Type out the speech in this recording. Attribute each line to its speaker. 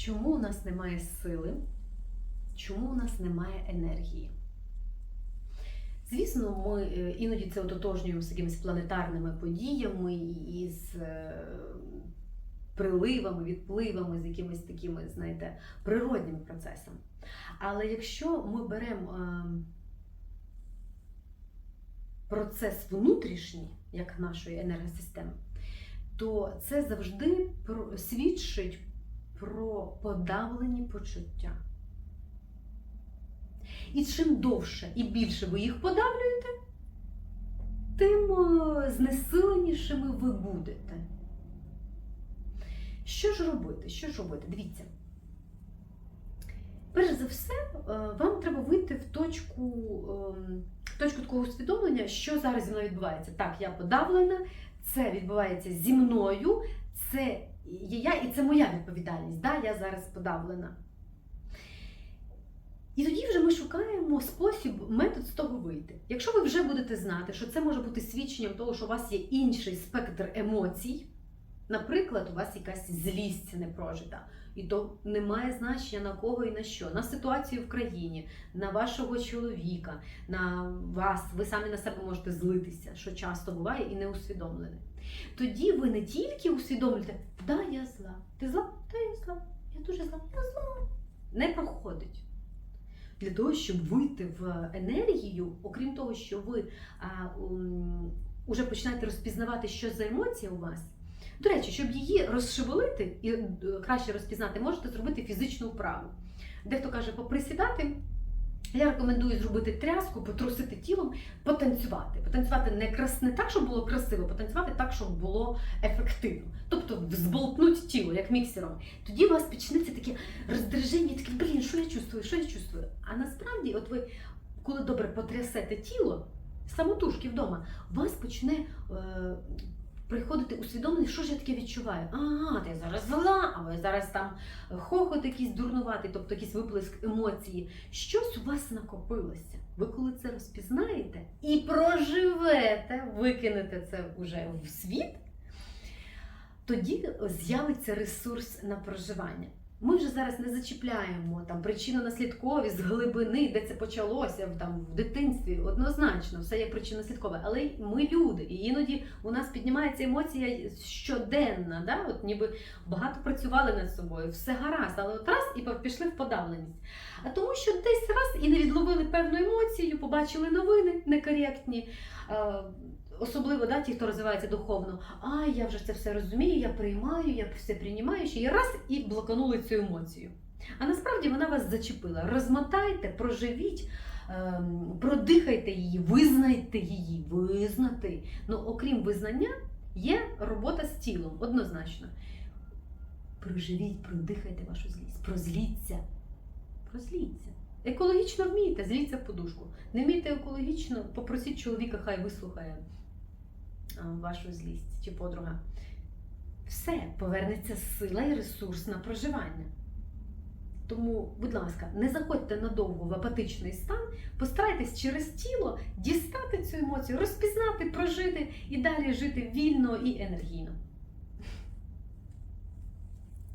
Speaker 1: Чому у нас немає сили? Чому у нас немає енергії? Звісно, ми е, іноді це ототожнюємо з якимись планетарними подіями і з е, приливами, відпливами, з якимись такими, знаєте, природніми процесами. Але якщо ми беремо е, процес внутрішній, як нашої енергосистеми, то це завжди свідчить про подавлені почуття. І чим довше і більше ви їх подавлюєте, тим е, знесиленішими ви будете. Що ж робити? Що ж робити? Дивіться. Перш за все, е, вам треба вийти в точку, ем, в точку такого усвідомлення, що зараз зі мною відбувається. Так, я подавлена, це відбувається зі мною, це є я, і це моя відповідальність. Да, я зараз подавлена. І тоді вже ми шукаємо спосіб, метод з того вийти. Якщо ви вже будете знати, що це може бути свідченням того, що у вас є інший спектр емоцій, наприклад, у вас якась злість непрожита, і то немає значення на кого і на що, на ситуацію в країні, на вашого чоловіка, на вас, ви самі на себе можете злитися, що часто буває і не усвідомлене. Тоді ви не тільки усвідомлюєте, да, я зла, ти зла, та я зла, я дуже зла, я зла. Не проходить для того, щоб вийти в енергію, окрім того, що ви а, уже починаєте розпізнавати, що за емоція у вас. До речі, щоб її розшевелити і е, краще розпізнати, можете зробити фізичну вправу. Дехто каже, поприсідати. Я рекомендую зробити тряску, потрусити тілом, потанцювати. Потанцювати не, крас... не так, щоб було красиво, потанцювати так, щоб було ефективно. Тобто взболтнуть тіло, як міксером. Тоді у вас почнеться таке роздраження, таке, блін, що я чувствую, що я чувствую. А насправді, от ви, коли добре потрясете тіло, самотужки вдома, у вас почне е, приходити усвідомлення, що ж я таке відчуваю. Ага, ти зараз зла, або я зараз там хохот якийсь дурнуватий, тобто якийсь виплеск емоції. Щось у вас накопилося. Ви коли це розпізнаєте і проживете, викинете це вже в світ, тоді з'явиться ресурс на проживання. Ми вже зараз не зачіпляємо там причинно-наслідкові з глибини, де це почалося в, там, в дитинстві. Однозначно, все є причинно-наслідкове. Але ми люди, і іноді у нас піднімається емоція щоденна. Да? От ніби багато працювали над собою, все гаразд, але от раз і пішли в подавленість. А тому, що десь раз і не відловили певну емоцію, побачили новини некоректні. Особливо да, ті, хто розвивається духовно, а я вже це все розумію, я приймаю, я все приймаю, ще і раз і блоканули цю емоцію. А насправді вона вас зачепила. Розмотайте, проживіть, ем, продихайте її, визнайте її, визнати. Ну, окрім визнання, є робота з тілом, однозначно. Проживіть, продихайте вашу злість, прозліться. Прозліться. Екологічно вмієте, зліться в подушку. Не вмієте екологічно, попросіть чоловіка, хай вислухає вашу злість чи подруга. Все, повернеться сила і ресурс на проживання. Тому, будь ласка, не заходьте надовго в апатичний стан, постарайтесь через тіло дістати цю емоцію, розпізнати, прожити і далі жити вільно і енергійно.